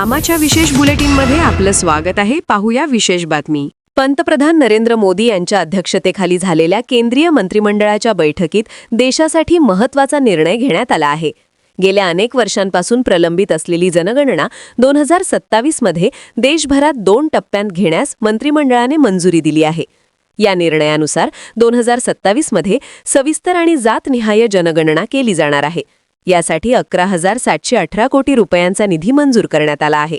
आमाच्या विशेष बुलेटिनमध्ये आपलं स्वागत आहे. पाहूया विशेष बातमी. पंतप्रधान नरेंद्र मोदी यांच्या अध्यक्षतेखाली झालेल्या केंद्रीय मंत्रिमंडळाच्या बैठकीत देशासाठी महत्त्वाचा निर्णय घेण्यात आला आहे. गेल्या अनेक वर्षांपासून प्रलंबित असलेली जनगणना दोन हजार सत्तावीसमध्ये देशभरात दोन टप्प्यांत घेण्यास मंत्रिमंडळाने मंजुरी दिली आहे. या निर्णयानुसार दोन हजार सत्तावीसमध्ये सविस्तर आणि जातनिहाय जनगणना केली जाणार आहे. यासाठी अकरा हजार सातशे अठरा कोटी रुपयांचा निधी मंजूर करण्यात आला आहे.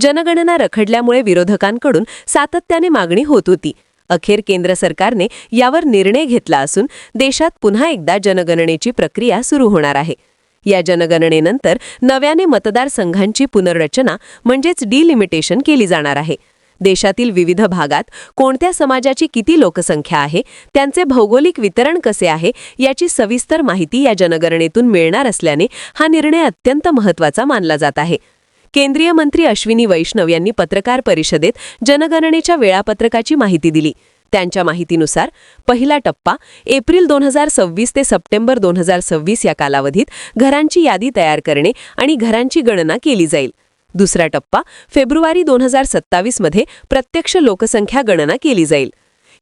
जनगणना रखडल्यामुळे विरोधकांकडून सातत्याने मागणी होत होती. अखेर केंद्र सरकारने यावर निर्णय घेतला असून देशात पुन्हा एकदा जनगणनेची प्रक्रिया सुरू होणार आहे. या जनगणनेनंतर नव्याने मतदारसंघांची पुनर्रचना म्हणजेच डिलिमिटेशन केली जाणार आहे. देशातील विविध भागात कोणत्या समाजाची किती लोकसंख्या आहे त्यांचे भौगोलिक वितरण कसे आहे याची सविस्तर माहिती या जनगणनेतून मिळणार असल्याने हा निर्णय अत्यंत महत्त्वाचा मानला जात आहे. केंद्रीय मंत्री अश्विनी वैष्णव यांनी पत्रकार परिषदेत जनगणनेच्या वेळापत्रकाची माहिती दिली. त्यांच्या माहितीनुसार पहिला टप्पा एप्रिल दोन हजार सव्वीस ते सप्टेंबर दोन हजार सव्वीस या कालावधीत घरांची यादी तयार करणे आणि घरांची गणना केली जाईल. दुसरा टप्पा फेब्रुवारी दोन हजार सत्तावीसमध्ये प्रत्यक्ष लोकसंख्या गणना केली जाईल.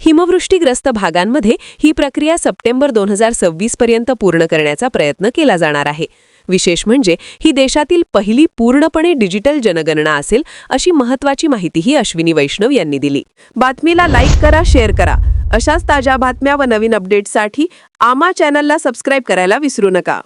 हिमवृष्टीग्रस्त भागांमध्ये ही प्रक्रिया सप्टेंबर दोन हजार सव्वीस पर्यंत पूर्ण करण्याचा प्रयत्न केला जाणार आहे. विशेष म्हणजे ही देशातील पहिली पूर्णपणे डिजिटल जनगणना असेल अशी महत्वाची माहितीही अश्विनी वैष्णव यांनी दिली. बातमीला लाईक करा शेअर करा. अशाच ताज्या बातम्या व नवीन अपडेट्ससाठी आमा चॅनलला सबस्क्राईब करायला विसरू नका.